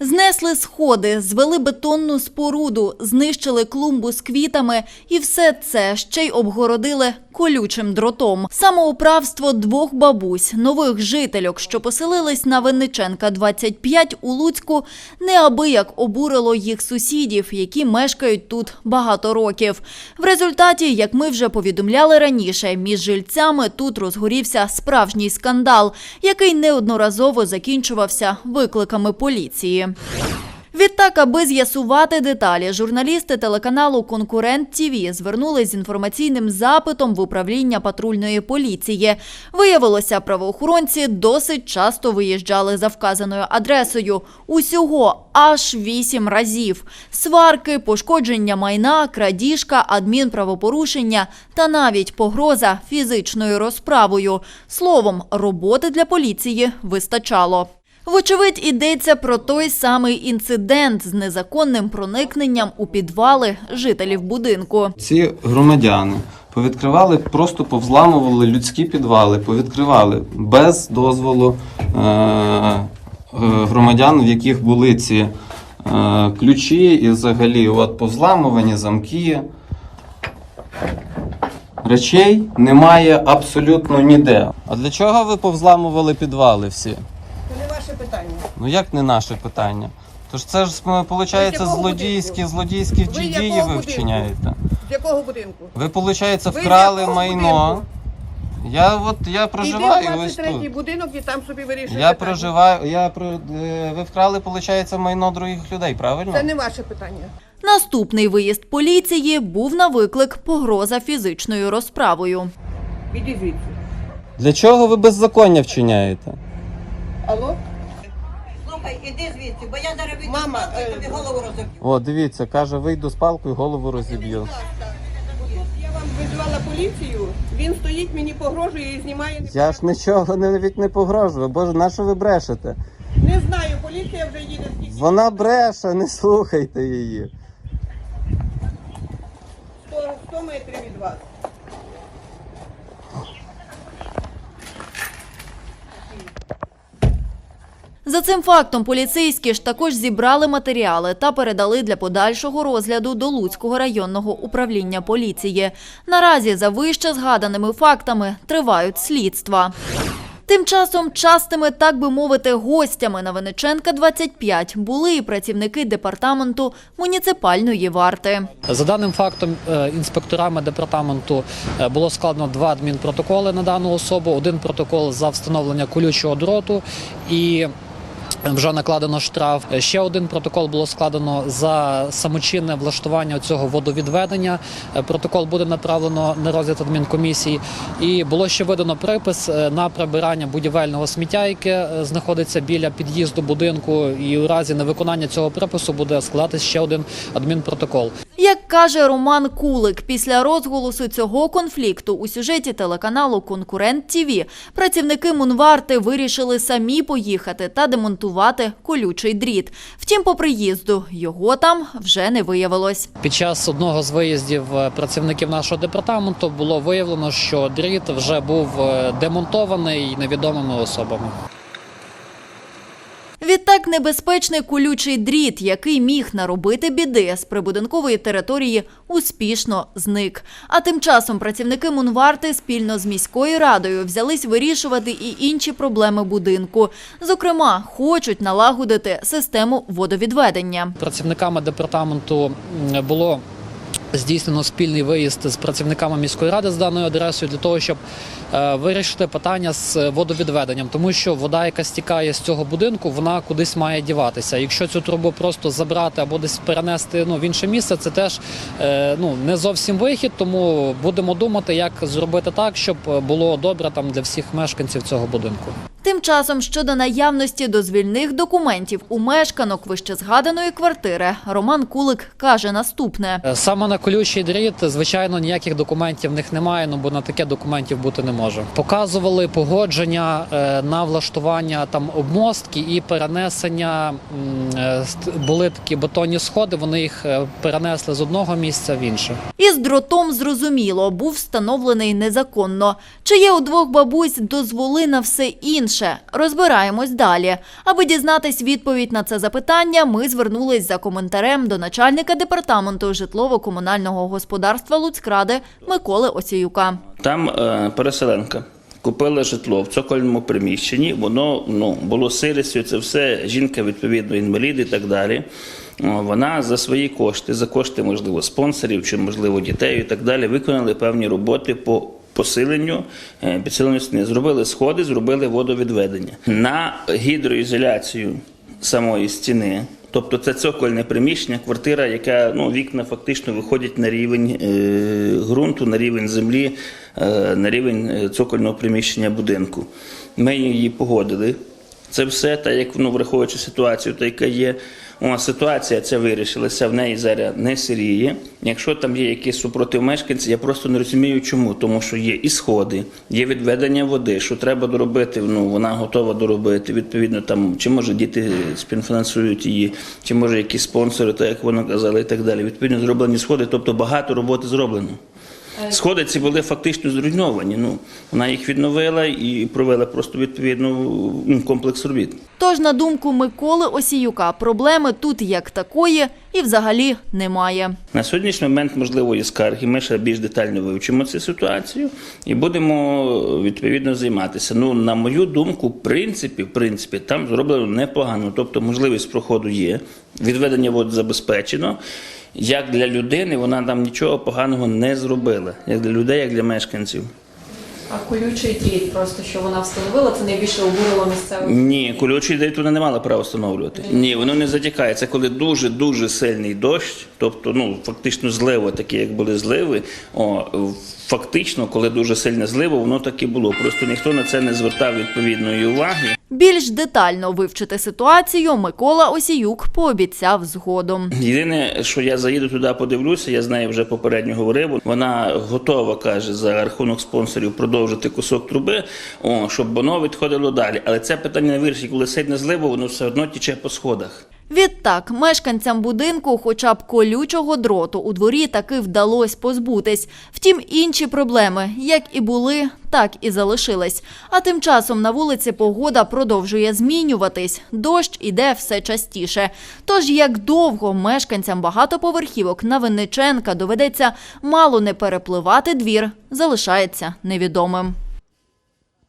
Знесли сходи, звели бетонну споруду, знищили клумбу з квітами і все це ще й обгородили колючим дротом. Самоуправство двох бабусь, нових жительок, що поселились на Винниченка 25 у Луцьку, неабияк обурило їх сусідів, які мешкають тут багато років. В результаті, як ми вже повідомляли раніше, між жильцями тут розгорівся справжній скандал, який неодноразово закінчувався викликами поліції. Відтак, аби з'ясувати деталі, журналісти телеканалу Конкурент ТІВІ звернулись з інформаційним запитом в управління патрульної поліції. Виявилося, правоохоронці досить часто виїжджали за вказаною адресою. Усього аж вісім разів. Сварки, пошкодження майна, крадіжка, адмінправопорушення та навіть погроза фізичною розправою. Словом, роботи для поліції вистачало. Вочевидь, йдеться про той самий інцидент з незаконним проникненням у підвали жителів будинку. Ці громадяни повідкривали, просто повзламували людські підвали, повідкривали без дозволу е- е- громадян, в яких були ці е- ключі і взагалі от повзламувані замки. Речей немає абсолютно ніде. А для чого ви повзламували підвали всі? Це не ваше питання. Ну як не наше питання? Тож це ж виходить, якого злодійські, будинку? злодійські Ви дії якого ви будинку? вчиняєте. З якого будинку? Ви, виходить, Ви вкрали якого майно. будинку? Я от я проживаю Іди в ось 23 тут. будинок і там собі вирішуєте. Я проживаю, я про е, ви вкрали, виходить, майно других людей, правильно? Це не ваше питання. Наступний виїзд поліції був на виклик погроза фізичною розправою. Іди звідси. Для чого ви беззаконня вчиняєте? Алло? Іди звідси, бо я зараз вийду Мама, з палкою, е, тобі голову розоб'ю. О, дивіться, каже, вийду з палкою, голову розіб'ю. Я вам визвала поліцію, він стоїть, мені погрожує і знімає. Я ж нічого навіть не погрожую. Боже, на що ви брешете? Не знаю, поліція вже їде скільки. Вона бреше, не слухайте її. 100, 100 метрів від вас. За цим фактом поліцейські ж також зібрали матеріали та передали для подальшого розгляду до Луцького районного управління поліції. Наразі за вище згаданими фактами тривають слідства. Тим часом частими, так би мовити, гостями на Венеченка 25 були і працівники департаменту муніципальної варти. За даним фактом, е, інспекторами департаменту е, було складено два адмінпротоколи на дану особу. Один протокол за встановлення колючого дроту і вже накладено штраф. Ще один протокол було складено за самочинне влаштування цього водовідведення. Протокол буде направлено на розгляд адмінкомісії. І було ще видано припис е, на прибирання будівельного сміття, яке е, знаходиться біля під'їзду будинку. І у разі невиконання цього припису буде складатись ще один адмінпротокол. Як каже Роман Кулик, після розголосу цього конфлікту у сюжеті телеканалу Конкурент ТІВІ працівники Мунварти вирішили самі поїхати та демонтувати колючий дріт. Втім, по приїзду його там вже не виявилось. Під час одного з виїздів е, працівників нашого департаменту було виявлено, що дріт вже був е, демонтований невідомими особами. Небезпечний колючий дріт, який міг наробити біди з прибудинкової території, успішно зник. А тим часом працівники Мунварти спільно з міською радою взялись вирішувати і інші проблеми будинку. Зокрема, хочуть налагодити систему водовідведення. Працівниками департаменту було здійснено спільний виїзд з працівниками міської ради з даною адресою для того, щоб е, вирішити питання з водовідведенням, тому що вода, яка стікає з цього будинку, вона кудись має діватися. Якщо цю трубу просто забрати або десь перенести ну, в інше місце, це теж е, ну, не зовсім вихід. Тому будемо думати, як зробити так, щоб було добре там для всіх мешканців цього будинку. Тим часом щодо наявності дозвільних документів у мешканок вищезгаданої квартири, Роман Кулик каже наступне. Е, Саме на колючий дріт, звичайно, ніяких документів в них немає, ну бо на таке документів бути не може. Показували погодження е, на влаштування там обмостки і перенесення. е, Були такі бетонні сходи, вони їх перенесли з одного місця в інше. Із дротом зрозуміло, був встановлений незаконно. Чи є у двох бабусь дозволи на все інше? Розбираємось далі. Аби дізнатись відповідь на це запитання, ми звернулись за коментарем до начальника департаменту житлово-комунального господарства Луцькради Миколи Осіюка. Там е, переселенка. Купила житло в цокольному приміщенні, воно ну, було сирістю, це все жінка, відповідно, інвалід і так далі. Вона за свої кошти, за кошти, можливо, спонсорів чи, можливо, дітей і так далі, виконали певні роботи по посиленню е, підсиленню стіни. Зробили сходи, зробили водовідведення. На гідроізоляцію самої стіни Тобто це цокольне приміщення, квартира, яка ну, вікна фактично виходять на рівень е, ґрунту, на рівень землі, е, на рівень е, цокольного приміщення будинку. Ми її погодили. Це все, так як ну, враховуючи ситуацію, та яка є. О, ситуація ця вирішилася, в неї зараз не сиріє. Якщо там є якісь супротив мешканців, я просто не розумію, чому. Тому що є і сходи, є відведення води, що треба доробити. Ну вона готова доробити. Відповідно, там чи може діти співфінансують її, чи може якісь спонсори, так як вони казали, і так далі. Відповідно, зроблені сходи, тобто багато роботи зроблено. Сходи ці були фактично зруйновані. Ну вона їх відновила і провела просто відповідно ну, комплекс робіт. Тож, на думку Миколи Осіюка, проблеми тут як такої і взагалі немає. На сьогоднішній момент можливо є скарги. Ми ще більш детально вивчимо цю ситуацію і будемо відповідно займатися. Ну на мою думку, в принципі, в принципі, там зроблено непогано. Тобто, можливість проходу є, відведення вод забезпечено. Як для людини, вона там нічого поганого не зробила. Як для людей, як для мешканців. А колючий дріт, просто що вона встановила, це найбільше обурило місцевих. Ні, колючий дріт вона не мала права встановлювати. Ні, воно не затікає. Це коли дуже дуже сильний дощ, тобто, ну фактично зливи, такі як були зливи. О, фактично, коли дуже сильне зливо, воно так і було. Просто ніхто на це не звертав відповідної уваги. Більш детально вивчити ситуацію Микола Осіюк пообіцяв згодом. Єдине, що я заїду туди, подивлюся, я з нею вже попередньо говорив. Вона готова каже за рахунок спонсорів продовжити кусок труби, о, щоб воно відходило далі. Але це питання не вирішить, коли сильне зливо, воно все одно тіче по сходах. Відтак, мешканцям будинку хоча б колючого дроту у дворі таки вдалося позбутись. Втім, інші проблеми, як і були, так і залишились. А тим часом на вулиці погода продовжує змінюватись. Дощ іде все частіше. Тож, як довго мешканцям багатоповерхівок на Винниченка доведеться мало не перепливати двір, залишається невідомим.